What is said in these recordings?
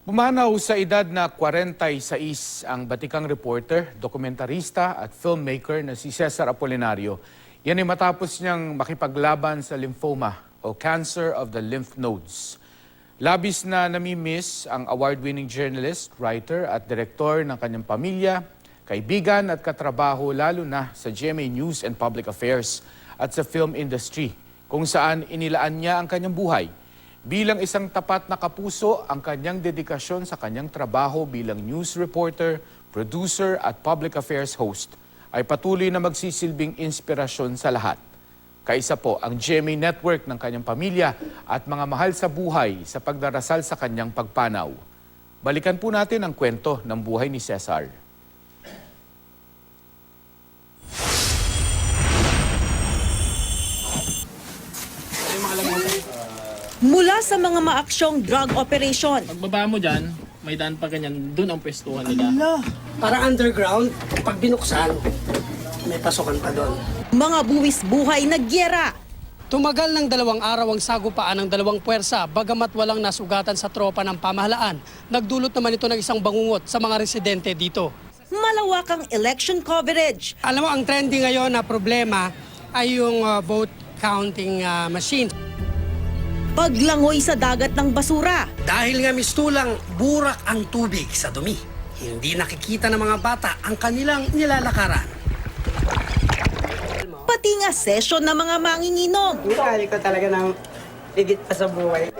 Pumanaw sa edad na 46 ang batikang reporter, dokumentarista at filmmaker na si Cesar Apolinario. Yan ay matapos niyang makipaglaban sa lymphoma o cancer of the lymph nodes. Labis na namimiss ang award-winning journalist, writer at direktor ng kanyang pamilya, kaibigan at katrabaho lalo na sa GMA News and Public Affairs at sa film industry kung saan inilaan niya ang kanyang buhay. Bilang isang tapat na kapuso, ang kanyang dedikasyon sa kanyang trabaho bilang news reporter, producer at public affairs host ay patuloy na magsisilbing inspirasyon sa lahat. Kaisa po ang GMA Network ng kanyang pamilya at mga mahal sa buhay sa pagdarasal sa kanyang pagpanaw. Balikan po natin ang kwento ng buhay ni Cesar. Sa mga maaksyong drug operation, Pagbaba mo dyan, may daan pa ganyan, doon ang pwestuhan nila. Para underground, pag binuksan, may pasukan pa doon. mga buwis buhay na gyera, Tumagal ng dalawang araw ang sagupaan ng dalawang puwersa bagamat walang nasugatan sa tropa ng pamahalaan. Nagdulot naman ito ng isang bangungot sa mga residente dito. malawakang election coverage, Alam mo, ang trending ngayon na problema ay yung uh, vote counting uh, machine. Paglangoy sa dagat ng basura, Dahil nga mistulang burak ang tubig sa dumi, hindi nakikita ng mga bata ang kanilang nilalakaran. pati nga session ng mga manginginom. Kali ko talaga ng higit pa sa buhay.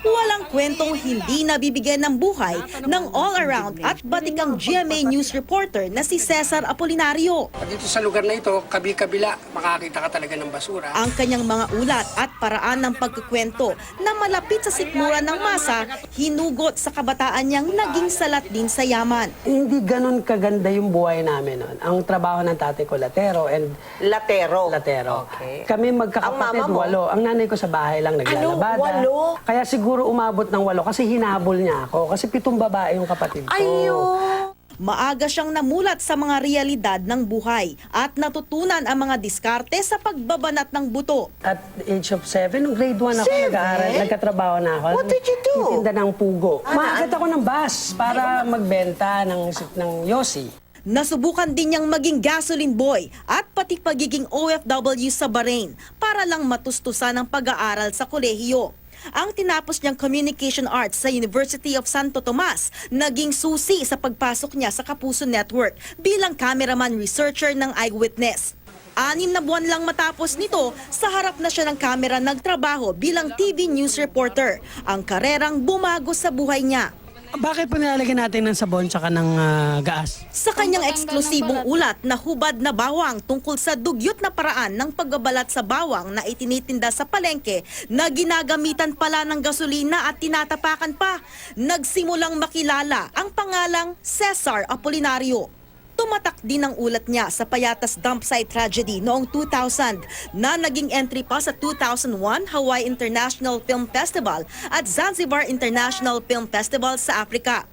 Walang kwentong hindi nabibigyan ng buhay ng all-around at batikang GMA News reporter na si Cesar Apolinario. Dito sa lugar na ito, kabi-kabila, makakita ka talaga ng basura. Ang kanyang mga ulat at paraan ng pagkukwento na malapit sa sikmura ng masa, hinugot sa kabataan niyang naging salat din sa yaman. Hindi ganun kaganda yung buhay namin noon. Ang trabaho ng tatay ko, latero and Latero. latero. Okay. Kami Ang magkakapatid, mo? walo. Ang nanay ko sa bahay lang naglalabada. Ano? Walo? Kaya siguro umabot ng walo kasi hinabol niya ako. Kasi pitong babae yung kapatid ko. Ayun. Maaga siyang namulat sa mga realidad ng buhay at natutunan ang mga diskarte sa pagbabanat ng buto. At age of seven, nung grade 1 ako, Seven? nag-aaral, nagkatrabaho na ako. What did you do? Titinda ng pugo. Maagat ako ng bus para magbenta ng, ng yosi. Nasubukan din niyang maging gasoline boy at pati pagiging OFW sa Bahrain para lang matustusan ang pag-aaral sa kolehiyo. Ang tinapos niyang Communication Arts sa University of Santo Tomas, naging susi sa pagpasok niya sa Kapuso Network bilang cameraman researcher ng Eyewitness. Anim na buwan lang matapos nito, sa harap na siya ng kamera nagtrabaho bilang TV news reporter. Ang karerang bumago sa buhay niya. Bakit po nilalagyan natin ng sabon tsaka ng ah, gaas? Sa kanyang eksklusibong ulat na hubad na bawang tungkol sa dugyot na paraan ng pagbabalat sa bawang na itinitinda sa palengke na ginagamitan pala ng gasolina at tinatapakan pa, nagsimulang makilala ang pangalang Cesar Apolinario. Tumatak din ang ulat niya sa Payatas dump site tragedy noong 2000 na naging entry pa sa 2001 Hawaii International Film Festival at Zanzibar International Film Festival sa Africa.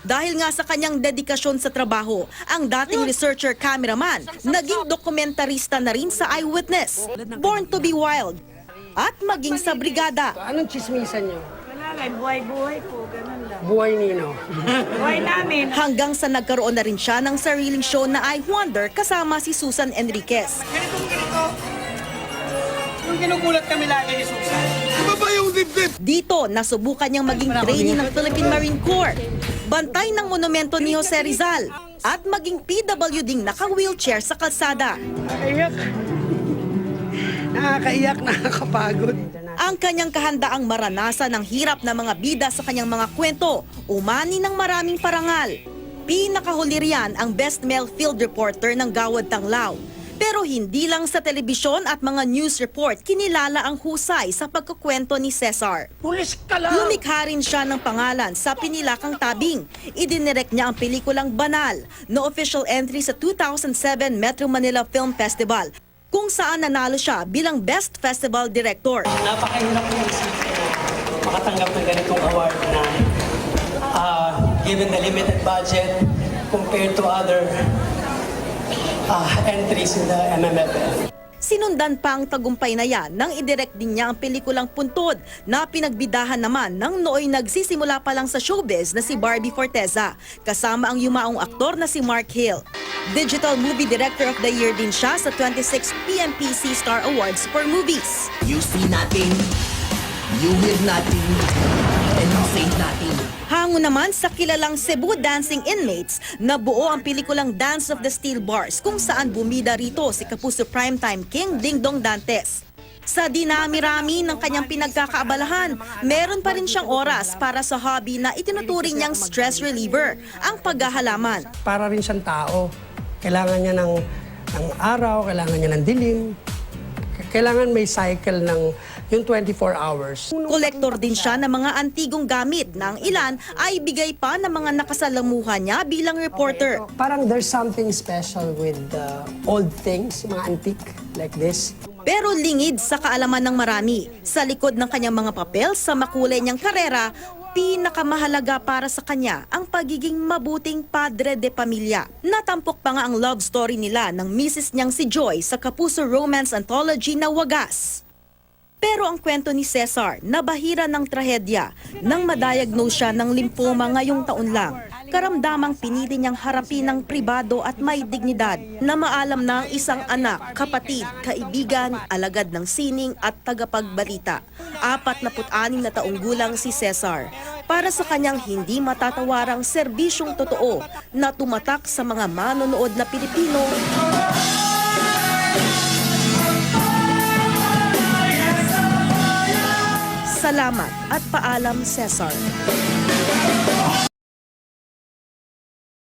Dahil nga sa kanyang dedikasyon sa trabaho, ang dating researcher cameraman, naging dokumentarista na rin sa Eyewitness, Born to be Wild, at maging sa brigada. Anong chismisan niyo? Wala lang, buhay-buhay po, ganun. Buhay nino. Buhay namin. Hanggang sa nagkaroon na rin siya ng sariling show na I Wonder kasama si Susan Enriquez. Ganitong ganito. Yung ginugulat kami lagi ni Susan. Dito, nasubukan niyang maging trainee ng Philippine Marine Corps, bantay ng monumento ni Jose Rizal, at maging PWD naka-wheelchair sa kalsada. Nakakaiyak. Nakakaiyak, nakakapagod. Ang kanyang kahandaang maranasan ng hirap na mga bida sa kanyang mga kwento, umani ng maraming parangal. Pinakahuli riyan ang best male field reporter ng Gawad Tanglao. Pero hindi lang sa telebisyon at mga news report kinilala ang husay sa pagkukwento ni Cesar. Pulis ka lang! Lumikha rin siya ng pangalan sa Pinilakang Tabing. Idinirect niya ang pelikulang Banal na official entry sa 2007 Metro Manila Film Festival kung saan nanalo siya bilang Best Festival Director. Napakahirap yung na makatanggap ng ganitong award na ah, given the limited budget compared to other ah, entries in the MMFF. Sinundan pa ang tagumpay na yan nang idirect din niya ang pelikulang Puntod na pinagbidahan naman ng nooy nagsisimula pa lang sa showbiz na si Barbie Forteza kasama ang yumaong aktor na si Mark Hill. Digital Movie Director of the Year din siya sa 26 PMPC Star Awards for Movies. You see nothing, you hear nothing, say nothing. Hango naman sa kilalang Cebu dancing inmates na buo ang pelikulang Dance of the Steel Bars kung saan bumida rito si Kapuso Primetime King Dingdong Dantes. Sa dinami-rami ng kanyang pinagkakaabalahan, meron pa rin siyang oras para sa hobby na itinuturing niyang stress reliever, ang paghahalaman. para rin siyang tao. Kailangan niya ng, ng araw, kailangan niya ng dilim. Kailangan may cycle ng yung 24 hours. Kolektor din siya ng mga antigong gamit na ang ilan ay bigay pa ng mga nakasalamuha niya bilang reporter. Parang there's something special with the old things, mga antique like this. Pero lingid sa kaalaman ng marami, sa likod ng kanyang mga papel sa makulay niyang karera, pinakamahalaga para sa kanya ang pagiging mabuting padre de pamilya. Natampok pa nga ang love story nila ng misis niyang si Joy sa Kapuso Romance Anthology na Wagas. Pero ang kwento ni Cesar, nabahira ng trahedya nang madiagnose siya ng lymphoma ngayong taon lang. Karamdamang pinili niyang harapin ng pribado at may dignidad na maalam ang isang anak, kapatid, kaibigan, alagad ng sining at tagapagbalita. 46 na taong gulang si Cesar. Para sa kanyang hindi matatawarang serbisyong totoo na tumatak sa mga manonood na Pilipino Salamat at paalam, Cesar.